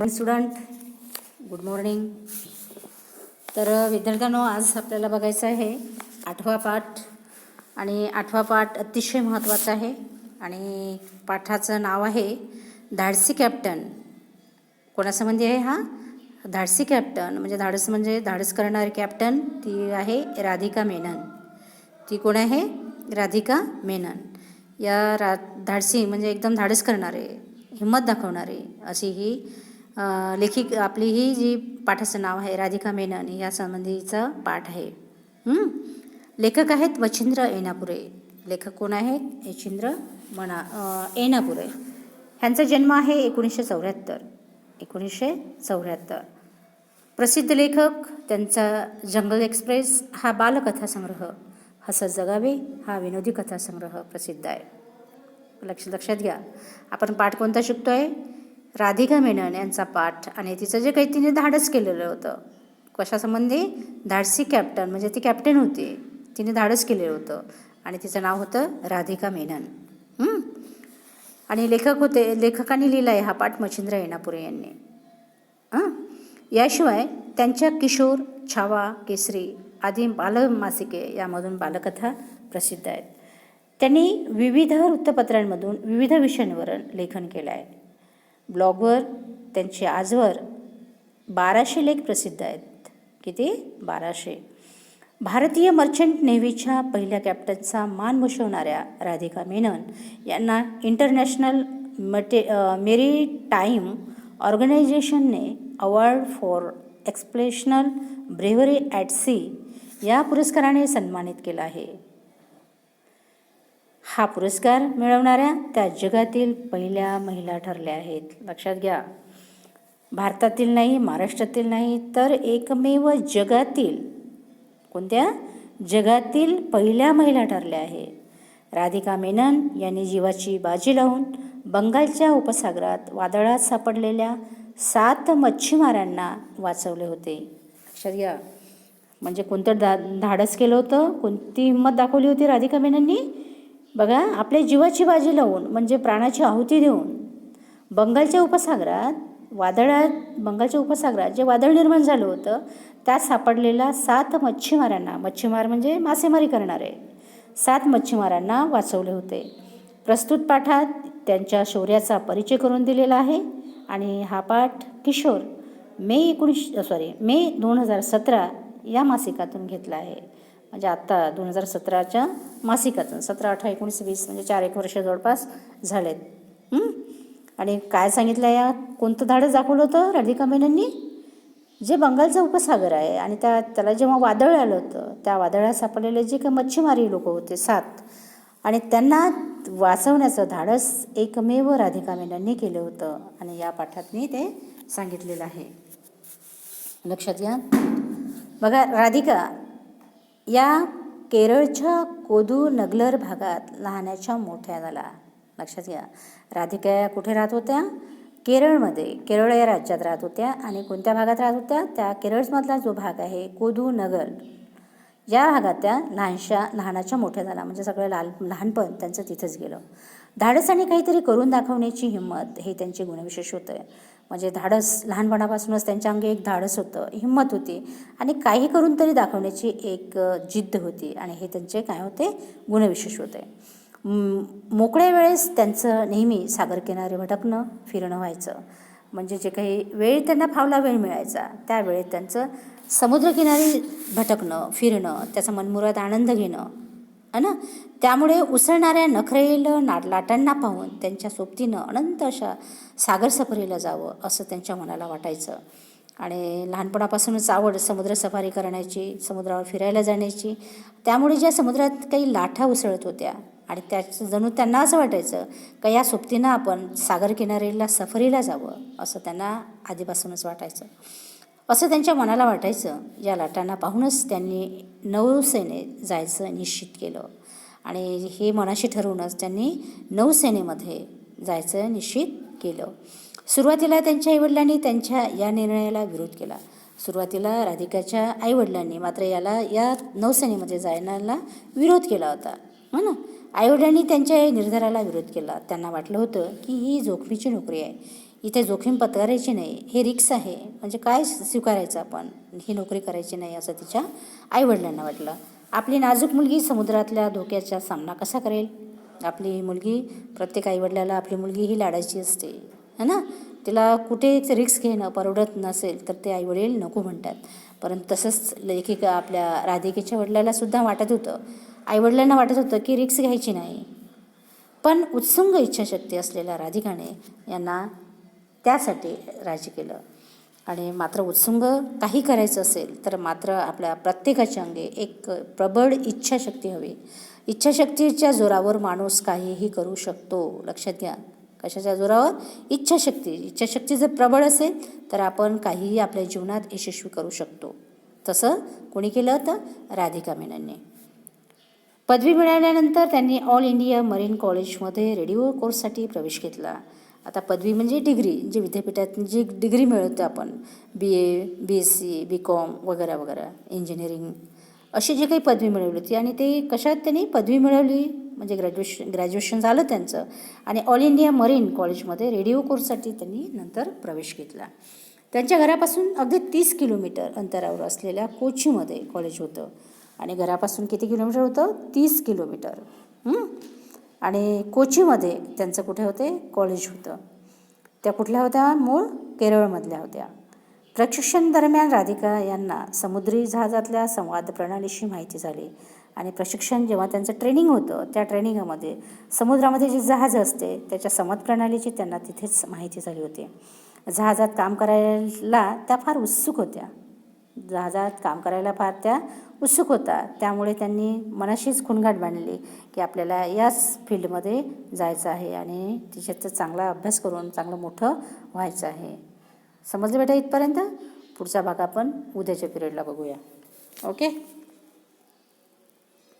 मग student good morning. तर विद्यार्थ्यांनो आज आपल्याला बघायचं आहे आठवा पाठ. आणि आठवा पाठ अतिशय महत्त्वाचा आहे. आणि पाठाचं नाव आहे धाडसी कॅप्टन. कोणासंबंधी म्हणजे आहे हा? धाडसी कॅप्टन. म्हणजे धाडस म्हणजे धाडस करणारी कॅप्टन ती आहे राधिका मेनन. ती कोण आहे? राधिका मेनन. या रा धाडसी म्हणजे एकदम धाडस करणारे हिंमत दाखवणारे अशी ही लेखिक आपली ही जी पाठाचं नाव आहे राधिका मेनन या संबंधीचा पाठ आहे. लेखक आहेत वचिंद्र एनापुरे लेखक कोण आहेत यचिंद्र मना एनापुरे ह्यांचा जन्म आहे एकोणीसशे चौऱ्याहत्तर. एकोणीसशे चौऱ्याहत्तर. प्रसिद्ध लेखक त्यांचा जंगल एक्सप्रेस हा बालकथासंग्रह हसत जगावे हा विनोदी कथासंग्रह प्रसिद्ध आहे. लक्ष लक्षात घ्या. आपण पाठ कोणता शिकतो आहे राधिका मेनन यांचा पाठ आणि तिचं जे काही तिने धाडस केलेलं होतं कशासंबंधी? धाडसी कॅप्टन म्हणजे ती कॅप्टन होती. तिने धाडस केलेलं होतं. आणि तिचं नाव होतं राधिका मेनन. आणि लेखक होते लेखकांनी लिहिला आहे हा पाठ मच्छिंद्र येणापुरे यांनी. हां? याशिवाय त्यांच्या किशोर छावा केसरी आदी बालमासिके यामधून बालकथा प्रसिद्ध आहेत. त्यांनी विविध वृत्तपत्रांमधून विविध विषयांवर लेखन केलं आहे ब्लॉगवर त्यांचे आजवर बाराशे लेख प्रसिद्ध आहेत. किती? बाराशे. भारतीय मर्चंट नेव्हीच्या पहिल्या कॅप्टनचा मान बसवणाऱ्या राधिका मेनन यांना इंटरनॅशनल मटे maritime ऑर्गनायझेशनने award for exceptional bravery at sea या पुरस्काराने सन्मानित केलं आहे. हा पुरस्कार मिळवणाऱ्या त्या जगातील पहिल्या महिला ठरल्या आहेत. लक्षात घ्या. भारतातील नाही महाराष्ट्रातील नाही तर एकमेव जगातील कोणत्या? जगातील पहिल्या महिला ठरल्या आहे राधिका मेनन यांनी जीवाची बाजी लावून बंगालच्या उपसागरात वादळात सापडलेल्या सात मच्छीमारांना वाचवले होते. लक्षात घ्या. म्हणजे कोणतं धा धाडस केलं होतं? कोणती हिंमत दाखवली होती राधिका मेनननी? बघा आपल्या जीवाची बाजी लावून म्हणजे प्राणाची आहुती देऊन बंगालच्या उपसागरात वादळात बंगालच्या उपसागरात जे वादळ निर्माण झालं होतं त्यात सापडलेल्या सात मच्छीमारांना मच्छीमार म्हणजे मासेमारी करणारे सात मच्छीमारांना वाचवले होते. प्रस्तुत पाठात त्यांच्या शौर्याचा परिचय करून दिलेला आहे. आणि हा पाठ किशोर मे एकोणीस सॉरी मे दोन हजार सतरा या मासिकातून घेतला आहे. म्हणजे आत्ता दोन हजार सतराच्या मासिकातून सतरा अठरा एकोणीस वीस म्हणजे चार एक वर्ष जवळपास झालेत. आणि काय सांगितलं या? कोणतं धाडस दाखवलं होतं राधिका मेनननी? जे बंगालचा उपसागर आहे आणि त्या त्याला जेव्हा वादळ आलं होतं त्या वादळात सापडलेले जे काही मच्छीमारी लोक होते सात आणि त्यांना वाचवण्याचं धाडस एकमेव राधिका मेनननी केलं होतं. आणि या पाठातनी ते सांगितलेलं आहे. लक्षात घ्या. बघा राधिका या केरळच्या कोदू नगलर भागात लहानाच्या मोठ्या झाला लक्षात घ्या. राधिका या कुठे राहत होत्या? केरळमध्ये. केरळ या राज्यात राहत होत्या आणि कोणत्या भागात राहत होत्या? त्या केरळमधला जो भाग आहे कोदू नगल. या भागात त्या लहानशा लहानाच्या मोठ्या झाला म्हणजे सगळं लाल लहानपण त्यांचं तिथंच गेलं. धाडस आणि काहीतरी करून दाखवण्याची हिंमत हे त्यांचे गुणविशेष होतं म्हणजे धाडस लहानपणापासूनच त्यांच्या अंगी एक धाडस होतं हिंमत होती. आणि काही करून तरी दाखवण्याची एक जिद्द होती आणि हे त्यांचे काय होते? गुणविशेष होते. मोकळ्या वेळेस त्यांचं नेहमी सागरकिनारी भटकणं फिरणं व्हायचं. म्हणजे जे काही वेळ त्यांना फावला वेळ मिळायचा त्यावेळेत त्यांचं समुद्रकिनारी भटकणं फिरणं त्याचा मनमुराद आनंद घेणं ना? त्यामुळे उसळणाऱ्या नखरेल ना लाटांना पाहून त्यांच्या सोबतीनं अनंत अशा सागर सफरीला जावं असं त्यांच्या मनाला वाटायचं. आणि लहानपणापासूनच आवड समुद्र सफारी करण्याची समुद्रावर फिरायला जाण्याची त्यामुळे ज्या समुद्रात काही लाटा उसळत होत्या आणि त्या जणू त्यांना असं वाटायचं का या सोबतीनं आपण सागर किनारीला सफरीला जावं असं त्यांना आधीपासूनच वाटायचं. असं त्यांच्या मनाला वाटायचं. या लाटांना पाहूनच त्यांनी नौसेने जायचं निश्चित केलं. आणि हे मनाशी ठरवूनच त्यांनी नौसेनेमध्ये जायचं निश्चित केलं. सुरुवातीला त्यांच्या आईवडिलांनी त्यांच्या या निर्णयाला विरोध केला. सुरुवातीला राधिकाच्या आईवडिलांनी मात्र याला या नौसेनेमध्ये जायला विरोध केला होता. हो ना? आईवडिलांनी त्यांच्या या निर्धाराला विरोध केला. त्यांना वाटलं होतं की ही जोखमीची नोकरी आहे. इथे जोखीम पत्करायची नाही. हे रिक्स आहे. म्हणजे काय स्वीकारायचं आपण? ही नोकरी करायची नाही असं तिच्या आईवडिलांना वाटलं. आपली नाजूक मुलगी समुद्रातल्या धोक्याचा सामना कसा करेल? आपली मुलगी प्रत्येक आईवडिलाला आपली मुलगी ही लाडायची असते. है ना? तिला कुठे रिक्स घेणं परवडत नसेल तर ते आईवडील नको म्हणतात. परंतु तसंच लेखिका आपल्या राधिकेच्या वडिलाला सुद्धा वाटत होतं. आईवडिलांना वाटत होतं की रिक्स घ्यायची नाही. पण उत्सुंग इच्छाशक्ती असलेल्या राधिकाने यांना त्यासाठी राज्य केलं. आणि मात्र उत्सुंग काही करायचं असेल तर मात्र आपल्या प्रत्येकाच्या अंगे एक प्रबळ इच्छाशक्ती हवी. इच्छाशक्तीच्या जोरावर माणूस काहीही करू शकतो. लक्षात घ्या. कशाच्या जोरावर? इच्छाशक्ती. इच्छाशक्ती जर प्रबळ असेल तर आपण काहीही आपल्या जीवनात यशस्वी करू शकतो. तसं कोणी केलं तर राधिका मेननने. पदवी मिळाल्यानंतर त्यांनी ऑल इंडिया मरीन कॉलेजमध्ये रेडिओ कोर्ससाठी प्रवेश घेतला. आता पदवी म्हणजे डिग्री जी विद्यापीठात जी डिग्री मिळवतो आपण B A B S C B com वगैरे वगैरे इंजिनिअरिंग अशी जी काही पदवी मिळवली होती आणि ते कशात त्यांनी पदवी मिळवली? म्हणजे ग्रॅज्युएशन ग्रॅज्युएशन झालं त्यांचं आणि ऑल इंडिया मरीन कॉलेजमध्ये रेडिओ कोर्ससाठी त्यांनी नंतर प्रवेश घेतला. त्यांच्या घरापासून अगदी तीस किलोमीटर अंतरावर असलेल्या कोचीमध्ये कॉलेज होतं आणि घरापासून किती किलोमीटर होतं? तीस किलोमीटर. आणि कोचीमध्ये त्यांचं कुठे होते? कॉलेज होतं. त्या कुठल्या होत्या? मूळ केरळमधल्या होत्या. प्रशिक्षण दरम्यान राधिका यांना समुद्री जहाजातल्या संवाद प्रणालीशी माहिती झाली. आणि प्रशिक्षण जेव्हा त्यांचं ट्रेनिंग होतं त्या ट्रेनिंगमध्ये समुद्रामध्ये जे जहाज असते त्याच्या संवाद प्रणालीची त्यांना तिथेच माहिती झाली होती. जहाजात काम करायला त्या फार उत्सुक होत्या. जहाजात काम करायला फार त्या उत्सुक होता. त्यामुळे त्यांनी मनाशीच खुणगाठ बांधली की आपल्याला याच फील्डमध्ये जायचं आहे आणि तिच्यात चांगला अभ्यास करून चांगलं मोठं व्हायचं आहे. समजलं बेटा इथपर्यंत? पुढचा भाग आपण उद्याच्या पिरियडला बघूया. ओके